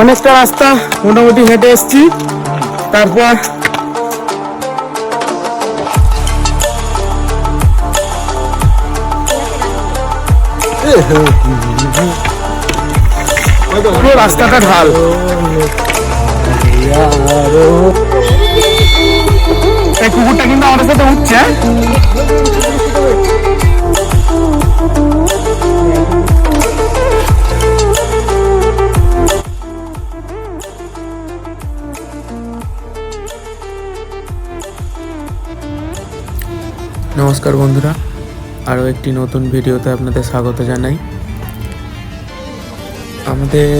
অনেকটা রাস্তা মোটামুটি হেঁটে এসছি। তারপর পুরো রাস্তাটা ঢাল। কুকুরটা কিন্তু আমাদের সাথে উঠছে। নমস্কার বন্ধুরা, আরও একটি নতুন ভিডিওতে আপনাদের স্বাগত জানাই। আমাদের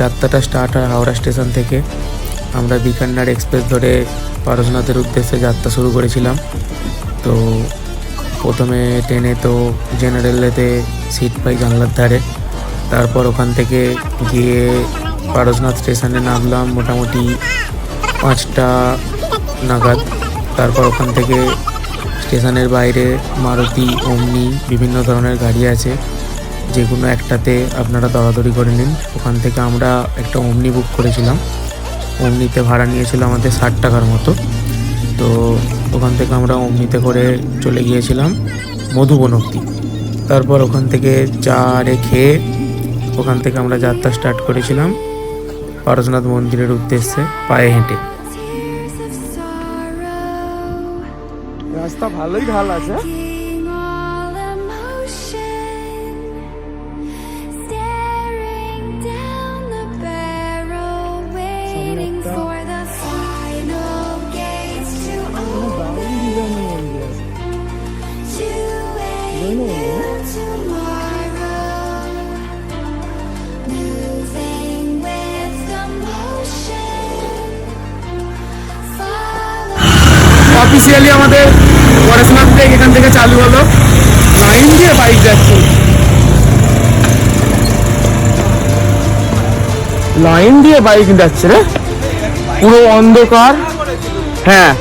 যাত্রাটা স্টার্ট হয় হাওড়া স্টেশন থেকে। আমরা বিকান্নার এক্সপ্রেস ধরে পারসনাথের উদ্দেশ্যে যাত্রা শুরু করেছিলাম। তো প্রথমে ট্রেনে তো জেনারেলেতে সিট পাই জানলার ধারে। তারপর ওখান থেকে গিয়ে পারসনাথ স্টেশনে নামলাম মোটামুটি পাঁচটা নাগাদ। তারপর ওখান থেকে স্টেশনের বাইরে মারুতি ওমনি বিভিন্ন ধরনের গাড়ি আছে। যে কোনো একটাতে আপনারা দরাদরি করে নিন। ওখান থেকে আমরা একটা ওমনি বুক করেছিলাম। ওমনিতে ভাড়া নিয়েছিল আমাদের ষাট টাকার মতো। তো ওখান থেকে আমরা ওমনিতে করে চলে গিয়েছিলাম মধুবন অব্দি তারপর ওখান থেকে চা আরে খেয়ে ওখান থেকে আমরা যাত্রা স্টার্ট করেছিলাম। পারশনাথ মন্দিরের উদ্দেশ্যে পায়ে হেঁটে। রাস্তা ভালোই ঢাল আছে। অফিসিয়ালি মানে আমাদের পড়াশোনার থেকে এখান থেকে চালু হলো। লাইন দিয়ে বাইক যাচ্ছে। লাইন দিয়ে বাইক যাচ্ছে রে। পুরো অন্ধকার। হ্যাঁ।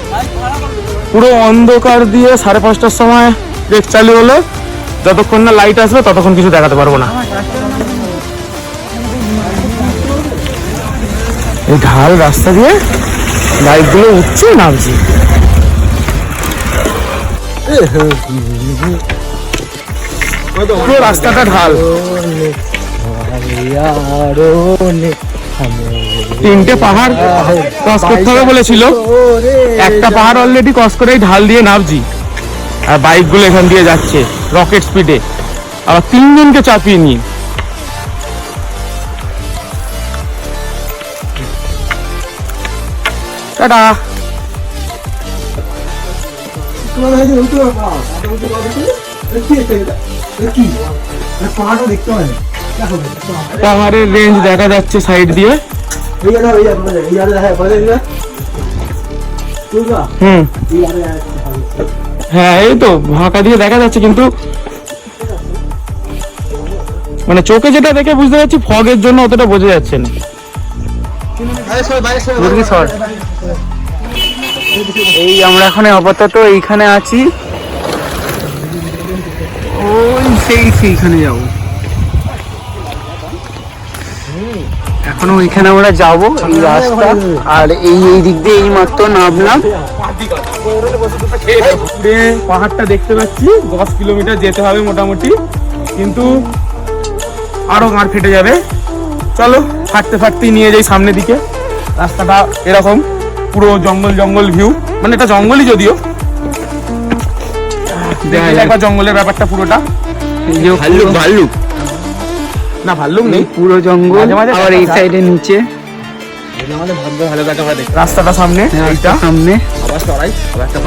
পুরো অন্ধকার দিয়ে সাড়ে পাঁচটার সময় ব্রেক চালু হলো। যতক্ষণ না লাইট আসবে, ততক্ষণ কিছু দেখাতে পারব না। এই ঢাল রাস্তা দিয়ে বাইকগুলো উঠছে নামছে। পুরো রাস্তাটা ঢাল। তিনটে পাহাড় ক্রস করতে হবে বলেছিল। একটা পাহাড় অলরেডি ক্রস করেই ঢাল দিয়ে নামছি। আর বাইকগুলো এখান দিয়ে যাচ্ছে রকেট স্পিডে আবার তিনজনকে চাপিয়ে নিয়ে। টাটা। কাছে দেখতে হয় পাহাড়ের রেঞ্জ দেখা যাচ্ছে সাইড দিয়ে। হুম। হ্যাঁ এই তো ফাঁকা দিয়ে দেখা যাচ্ছে কিন্তু মানে চোখে যেটা দেখে বুঝতে পারছি ফগের জন্য অতটা বোঝা যাচ্ছে না। এই আমরা এখন আপাতত এইখানে আছি। ওই সেই সেইখানে যাব। এখনও ওইখানে আমরা যাব এই রাস্তা। আর এই এই দিক দিয়ে এই মাত্র নামলাম। পাহাড়টা দেখতে পাচ্ছি দশ কিলোমিটার যেতে হবে মোটামুটি। কিন্তু আরও গাঁড় ফেটে যাবে। চলো হাঁটতে ফাটতেই নিয়ে যাই সামনের দিকে। রাস্তাটা এরকম। পুরো জঙ্গল জঙ্গল ভিউ মানে এটা জঙ্গলই যদিও। একবার জঙ্গলের ব্যাপারটা পুরোটা। ভাল্লুক ভাল্লুক। না ভাল্লুক নেই। পুরো জঙ্গল আবার এই সাইডে নিচে। রাস্তাটা সামনে এইটা। সামনে। আবার চড়াই আবার একটা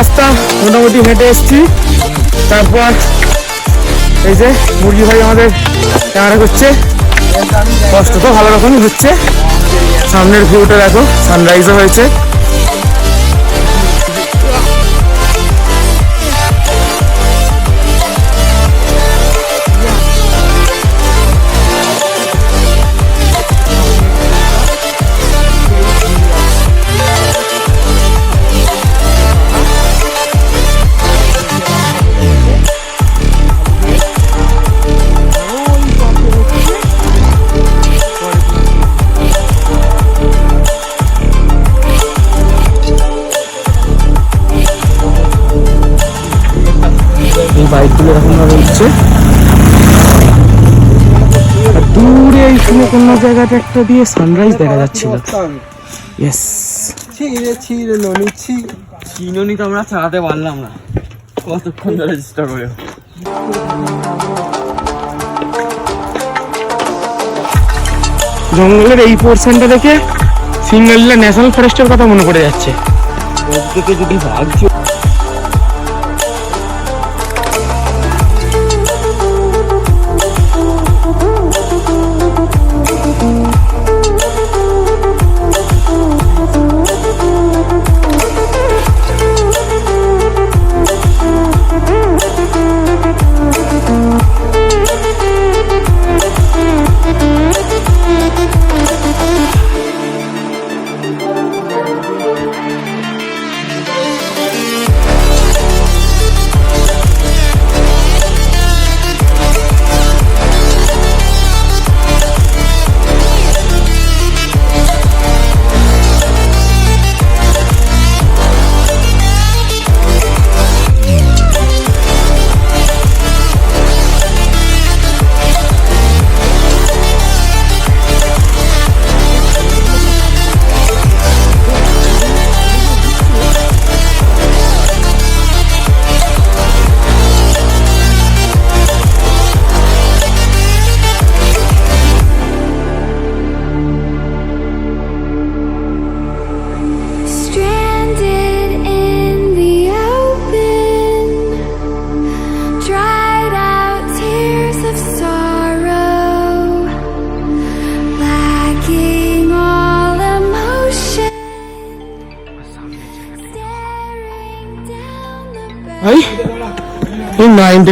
রাস্তা, মোটামুটি হেঁটে এসছি। তারপর এই যে মুরগি ভাই আমাদের ক্যামেরা করছে। কষ্ট তো ভালো রকমই হচ্ছে। সামনের ভিউটা দেখো সানরাইজও হয়েছে। কোনো একটা দিয়ে সানরাইজ দেখা যাচ্ছিল। ইয়েস ছিঁড়ে ছিঁড়ে ননি চিননি তো আমরা চালাতে পারলাম না। কতক্ষণ ধরে চেষ্টা করে জঙ্গলের এই পোর্শনটা দেখে সিঙ্গালিলা ন্যাশনাল ফরেস্টের কথা মনে পড়ে যাচ্ছে। ওর থেকে যদি ভাগছি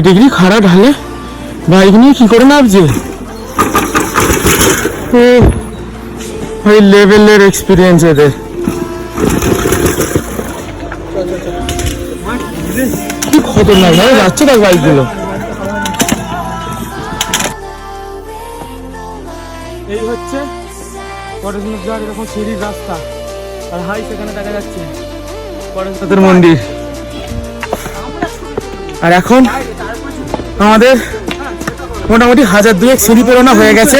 ডিগ্রি খাড়া ঢালে বাইক নিয়ে কি করে নামছে? ওই লেভেলের এক্সপিরিয়েন্স এদের কি খতরনাক ভাবে যাচ্ছে তার বাইকগুলো। এই হচ্ছে পটেশনাথ যাওয়ার এরকম সিঁড়ির রাস্তা। আর হাই সেখানে দেখা যাচ্ছে। পটেশনাথের মন্দির। আর এখন? আমাদের মোটামুটি হাজার দুয়েক সিঁড়ি পেরোনো হয়ে গেছে।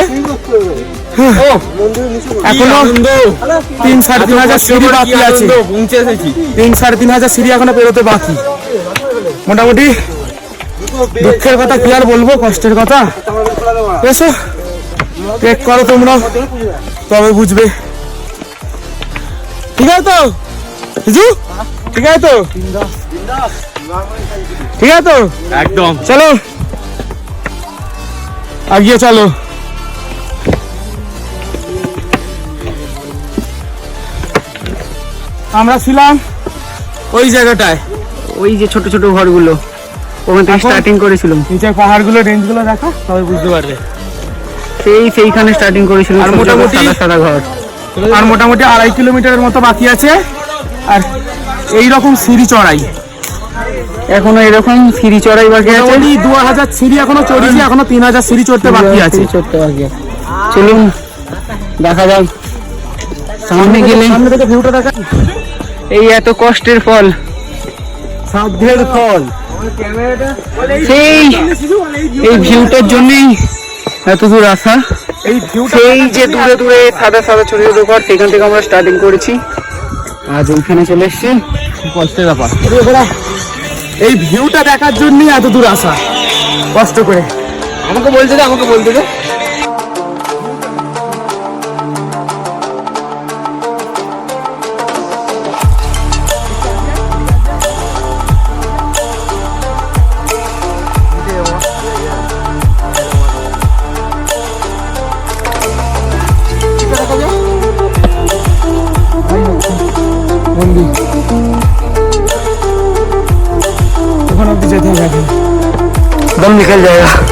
এখনও তিন সাড়ে তিন হাজার সিঁড়ি বাকি আছে। তিন সাড়ে তিন হাজার সিঁড়ি এখনও পেরোতে বাকি। মোটামুটি দুঃখের কথা কি আর বলব কষ্টের কথা? এসো চেক করো তোমরা তবে বুঝবে। ঠিক আছে তো? ঠিক আছে তো? ঠিক আছে? তো একদম। চলো। আগিয়ে চলো। আমরা ছিলাম ওই জায়গাটায়। ওই যে ছোট ছোট ঘরগুলো। ওখান থেকে স্টার্টিং করেছিলাম। নিচের পাহাড়গুলো রেঞ্জগুলো দেখা? সবাই বুঝতে পারবে। সেই সেইখানে স্টার্টিং করেছিলাম আর মোটামুটি- সাদা সাদা ঘর। আর মোটামুটি আড়াই কিলোমিটারের মতো বাকি আছে। আর এই রকম সিঁড়ি চড়াই। এখনও এরকম সিঁড়ি চড়াই বাকি আছে। দু হাজার সিঁড়ি এখনও চড়েছি এখনও তিন হাজার সিঁড়ি চড়তে বাকি আছে। চড়তে বাকি আছে। চলুন দেখা যাক। সামনে গেলে সামনে থেকে ভিউটা দেখা এই এত কষ্টের ফল। সাধ্যের ফল। সেই এই ভিউটার জন্যই এত দূর আসা। এই সেই যে দূরে দূরে সাদা সাদা ছোট ছোট ঘর সেখান থেকে আমরা স্টার্টিং করেছি। আজ ওইখানে চলে এসছি। কষ্টের ব্যাপার। এই ভিউটা দেখার জন্যই এত দূর আসা। কষ্ট করে। আমাকে বলতে দে আমাকে বলতে দে। একদম বিকেল জায়গা এই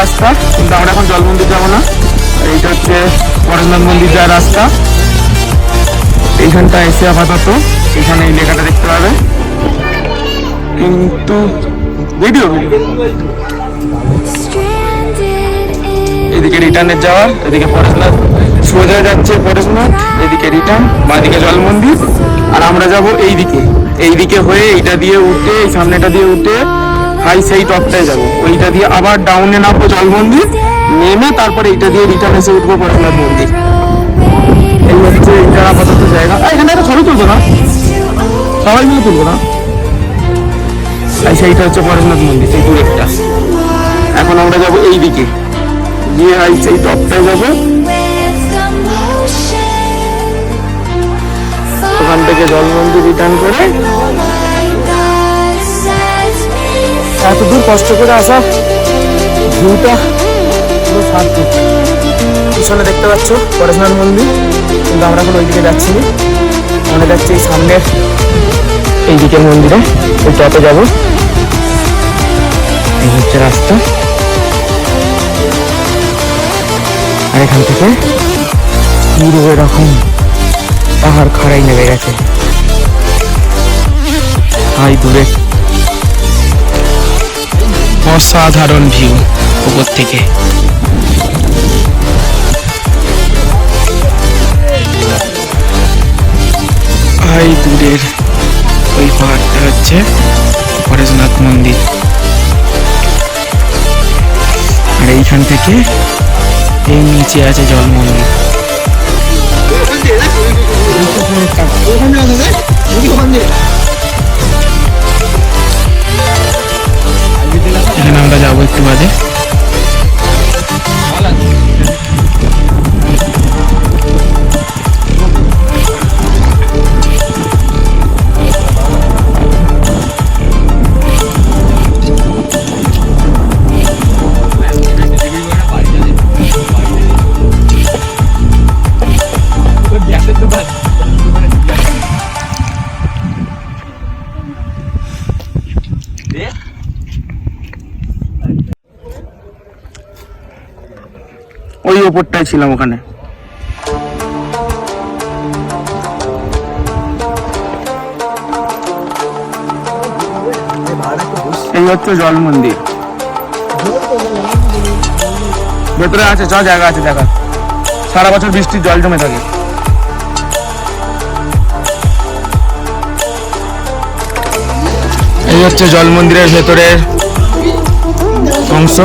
রাস্তা, কিন্তু আমরা এখন জল মন্দির যাব না। এইটা হচ্ছে পরেশনাথ মন্দির যাওয়ার রাস্তা। এইখানটা এসে আপাতত এখানে এই লেখাটা দেখতে পাবে। কিন্তু ভিডিও এদিকে রিটার্নের যাওয়ার এদিকে পরেশনাথ সোজা যাচ্ছে পরেশনাথ এদিকে রিটার্ন বাঁদিকে জল মন্দির আর আমরা যাব এইদিকে। এইদিকে হয়ে এইটা দিয়ে উঠে, এই সামনেটা দিয়ে উঠে হাই সেই টপটায় যাব। ওইটা দিয়ে আবার ডাউনে নামবো জল মন্দির নেমে তারপরে এইটা দিয়ে রিটার্ন এসে উঠবো পরেশনাথ মন্দির। এই হচ্ছে এইটা আপাতত জায়গা। এখানে একটা ছবি তুলবো না? সবাই মিলে তুলবো না? আর সেইটা হচ্ছে পরেশনাথ মন্দির সেই দূরেরটা এখন আমরা যাব এই দিকে গিয়ে হাই সেই টপটায় যাব. ওখান থেকে জল মন্দির রিটার্ন করে এত দূর কষ্ট করে আসা ভিউটা পুরো সার্থক। পিছনে দেখতে পাচ্ছ পরেশনাথ মন্দির কিন্তু আমরা এখন ওইদিকে যাচ্ছি না। আমরা যাচ্ছি এই সামনের এই দিকের মন্দিরে, ওই টপে যাব। এই হচ্ছে রাস্তা। আর এখান থেকে পুরো এরকম পাহাড় খাড়াই নেমে গেছে। হাই দূরে। অসাধারণ ভিউ উপর থেকে। এই দূরের ওই পাহাড়টা হচ্ছে পরেশনাথ মন্দির। আর এইখান থেকে এই নিচে আছে জল মন্দির। এখানে আমরা যাব একটু বাদে ওই ওপরটায় ছিলাম ওখানে। এই হচ্ছে জল মন্দির। ভেতরে আছে চ জায়গা আছে জায়গা সারা বছর বৃষ্টির জল জমে থাকে। এই হচ্ছে জল মন্দিরের ভেতরের অংশ।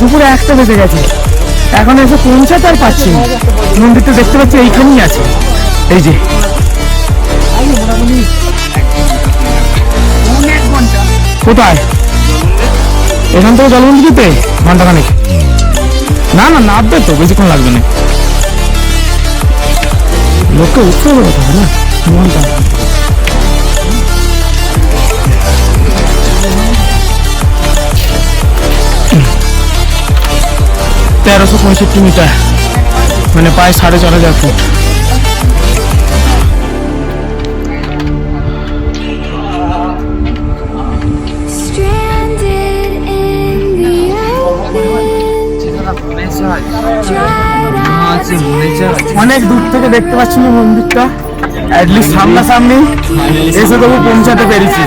দুপুরে একটা বেজে গেছে। এখন এসে পৌঁছাতে আর পাচ্ছি না। মন্দিরটা দেখতে পাচ্ছি এইখানেই আছে। এই যে। কোথায়? এখান থেকে জলমন্দির যেতে ঘণ্টা খানেক না না নামবে তো বেশিক্ষণ লাগবে না। লোককে উৎসব কথা না? মনটা। তেরোশো পঁয়ষট্টি মিটার। মানে প্রায় সাড়ে চার হাজার ফুট। অনেক দূর থেকে দেখতে পাচ্ছি না মন্দিরটা। অ্যাটলিস্ট সামনাসামনি এসে তবু পৌঁছাতে পেরেছি।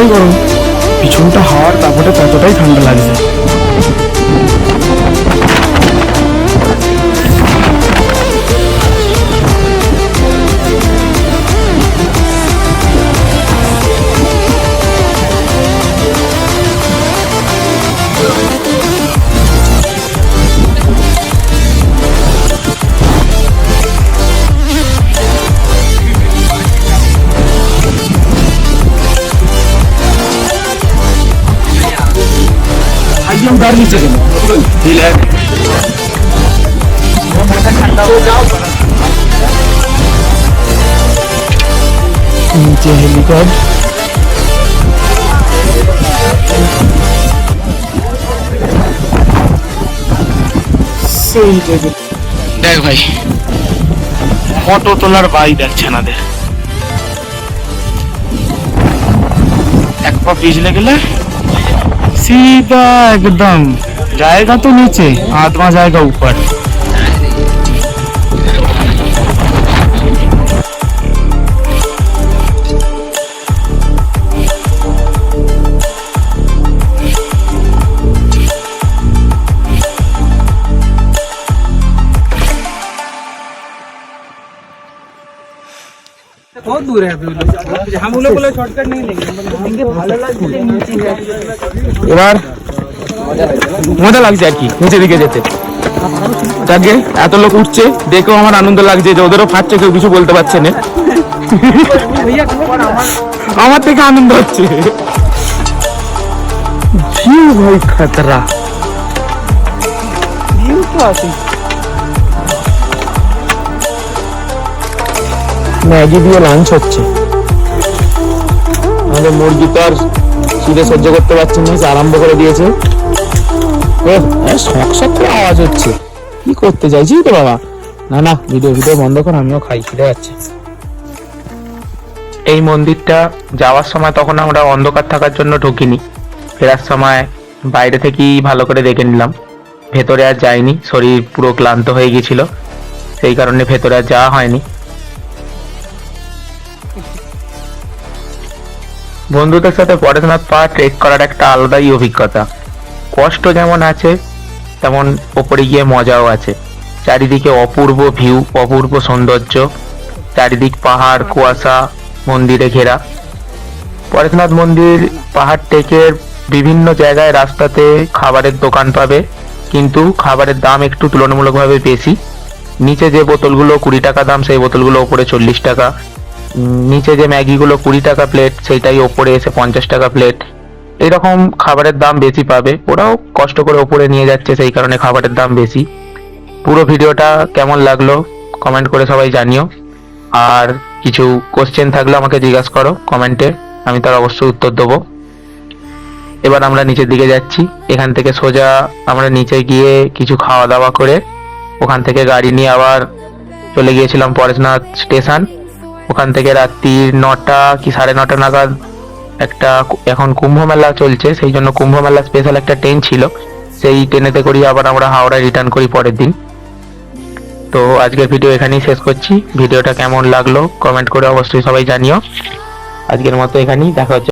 সামনেটা গরম। পিছনটা হাওয়ার তাপটে ততটাই ঠান্ডা লাগছে। একদম তার নিচে কেন নিচে হেলিপ্যাড সেই দেখ ভাই, ফটো তোলার বাই দেখছে দে এক পা পিছলে গেলে सीधा एकदम। जाएगा तो नीचे आत्मा जाएगा ऊपर। बहुत दूर है अभी हम लोग को शॉर्टकट नहीं लेंगे हमके ভালো লাগছে নিচে এবার মজা লাগছে আর কি নিচে দিকে যেতে যাকে এত লোক উঠছে দেখেও আমার আনন্দ লাগছে যে ওদেরও ফাটছে কেউ কিছু বলতে পারছে না भैया আমার আমার থেকে আনন্দ হচ্ছে ভিউ ভাই খাতরা ভিউ তো আছে ম্যাগি দিয়ে লাঞ্চ হচ্ছে। আমাদের মুরগি তো আর খিদে সহ্য করতে পারছে না আরম্ভ করে দিয়েছে। শক শক করে আওয়াজ হচ্ছে। কি করতে চাইছি তো বাবা? না না, ভিডিও ভিডিও বন্ধ কর, আমিও খাই, খিদে যাচ্ছে এই মন্দিরটা যাওয়ার সময় তখন আমরা অন্ধকার থাকার জন্য ঢুকিনি। ফেরার সময় বাইরে থেকেই ভালো করে দেখে নিলাম। ভেতরে আর যাইনি, শরীর পুরো ক্লান্ত হয়ে গিয়েছিল। সেই কারণে ভেতরে আর যাওয়া হয়নি। বন্ধুদের সাথে পরেশনাথ পাহাড় ট্রেক করার একটা আলাদাই অভিজ্ঞতা। কষ্ট যেমন আছে, তেমন ওপরে গিয়ে মজাও আছে। চারিদিকে অপূর্ব ভিউ অপূর্ব সৌন্দর্য, চারিদিক পাহাড়, কুয়াশা, মন্দিরে ঘেরা। পরেশনাথ মন্দির পাহাড় টেকের বিভিন্ন জায়গায় রাস্তাতে খাবারের দোকান পাবে, কিন্তু খাবারের দাম একটু তুলনামূলকভাবে বেশি। নিচে যে বোতলগুলো কুড়ি টাকা দাম, সেই বোতলগুলো ওপরে চল্লিশ টাকা। নিচে যে ম্যাগিগুলো কুড়ি টাকা প্লেট সেইটাই ওপরে এসে পঞ্চাশ টাকা প্লেট এরকম খাবারের দাম বেশি পাবে। ওরাও কষ্ট করে ওপরে নিয়ে যাচ্ছে, সেই কারণে খাবারের দাম বেশি। পুরো ভিডিওটা কেমন লাগল কমেন্ট করে সবাই জানিও। আর কিছু কোশ্চেন থাকলে আমাকে জিজ্ঞাসা করো কমেন্টে আমি তার অবশ্যই উত্তর দেবো। এবার আমরা নিচের দিকে যাচ্ছি। এখান থেকে সোজা আমরা নিচে গিয়ে কিছু খাওয়া দাওয়া করে, ওখান থেকে গাড়ি নিয়ে আবার চলে গিয়েছিলাম পরেশনাথ স্টেশন। ওখান থেকে রাত্রির নটা কি সাড়ে নটা নাগাদ একটা এখন কুম্ভ মেলা চলছে, সেই জন্য কুম্ভ মেলা স্পেশাল একটা ট্রেন ছিল। সেই ট্রেনেতে করি আবার আমরা হাওড়ায় রিটার্ন করি পরের দিন। তো আজকের ভিডিও এখানেই শেষ করছি। ভিডিওটা কেমন লাগল কমেন্ট করে অবশ্যই সবাই জানিও। আজকের মতো এখানেই দেখা হচ্ছে।